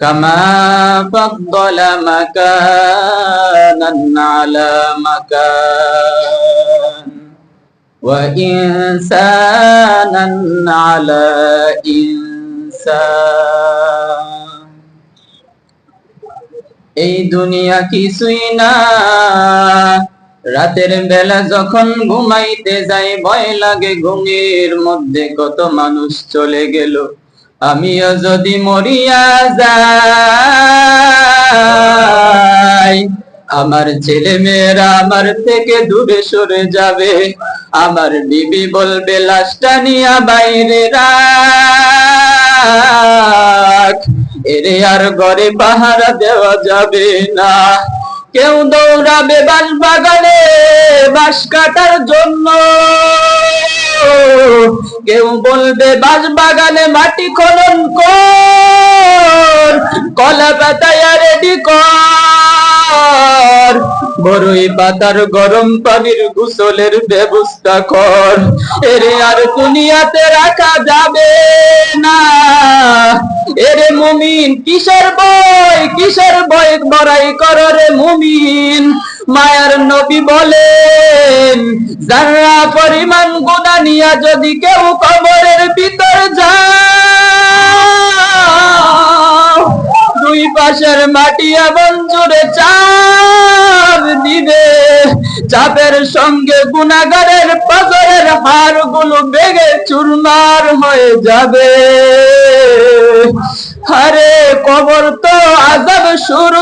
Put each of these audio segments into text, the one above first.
كما فضل مكانا على مكان وإنسانا على إنسان এই দুনিয়া কিছুই না রাতের বেলা যখন ঘুমাইতে যাই ভয় লাগে ঘুমের মধ্যে কত মানুষ চলে গেল আমিও যদি মরিয়া যাই, আমার ছেলে মেয়েরা আমার থেকে দূরে সরে যাবে। আমার বিবি বলবে, লাশটা নিয়া বাইরে রাখ। এরে আর ঘরে পাহারা দেওয়া যাবে না। কেউ দৌড়াবে বাস বাগানে কেউ বলবে, বাস বাগানে মাটি খনন কর, কলা পাতায় রেডি কর পাতার গরম পানির গোসলের ব্যবস্থা কর, এরে আর দুনিয়াতে রাখা যাবে না, এরে মুমিন, কিসের বই কিসের বই বড়াই কর রে মুমিন মায়ার নবী বলেন, যারা পরিমাণ গুণা নিয়া যদি কেউ কবরের ভিতর যায় দুই পাশের মাটি এবং জুড়ে চাপ দিবে, চাপের সঙ্গে গুণাগারের পাথরের হারগুলো বেগে চুরমার হয়ে যাবে। আরে কবর তো আজাব শুরু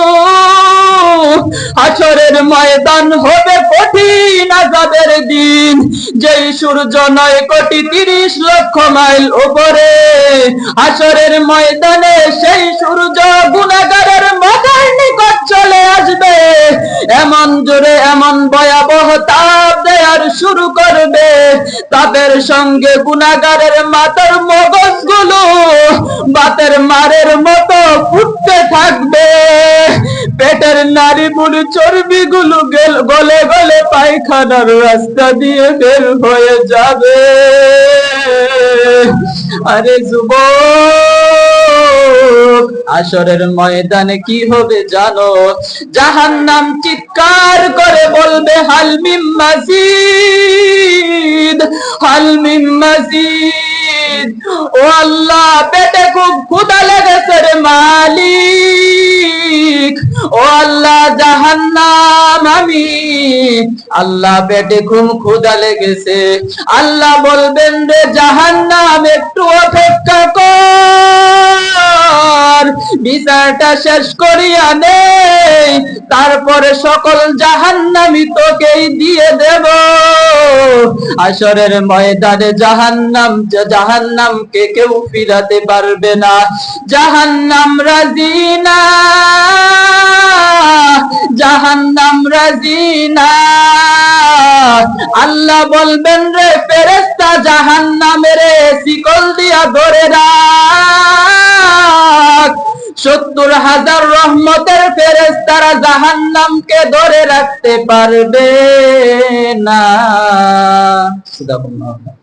হাসরের ময়দান হবে কঠিন আজাবের দিন। যেই সূর্য নয়, কোটি তিরিশ লক্ষ মাইল উপরে। হাসরের ময়দানে সেই সূর্য গুণাগারের মাথার নিকট চলে আসবে। এমন জোরে, এমন ভয়াবহ তাপ দেয়ার শুরু করবে তাদের সঙ্গে গুণাগারের মাথার মগজগুলো বাতের মারের মতো ফুটতে থাকবে। পেটের নারী বুড়ি চর্বি গুলো, গলে পায়খানার রাস্তা দিয়ে বের হয়ে যাবে। আরে যুবক, আসরের ময়দানে কি হবে জানো? জাহান নাম চিৎকার করে বলবে হালমিম মাজিদ হালমিম মাজিদ ও আল্লাহ, পেটে খুব লেগেছে রে মালিক। ও আল্লাহ, জাহান্নাম আমি। আল্লাহ, পেটে খুব লেগেছে। আল্লাহ বলবেন রে, জাহান্নাম, একটু অপেক্ষা কর। বিচারটা শেষ করিয়া নে। তারপরে সকল জাহান্নামি তোকেই দিয়ে দেব। আসরের ময়দানে জাহান্নাম জাহান্নামকে কেউ ফিরাতে পারবে না। জাহান্নাম রাজিনা জাহান্নাম রাজিনা আল্লাহ বলবেন রে ফেরেস্তা জাহান্নামের শিকল দিয়া ধরে রাখ। সত্তর হাজার রহমতের ফেরেস্তারা জাহান্নামকে ধরে রাখতে পারবে না। estudar com nós na.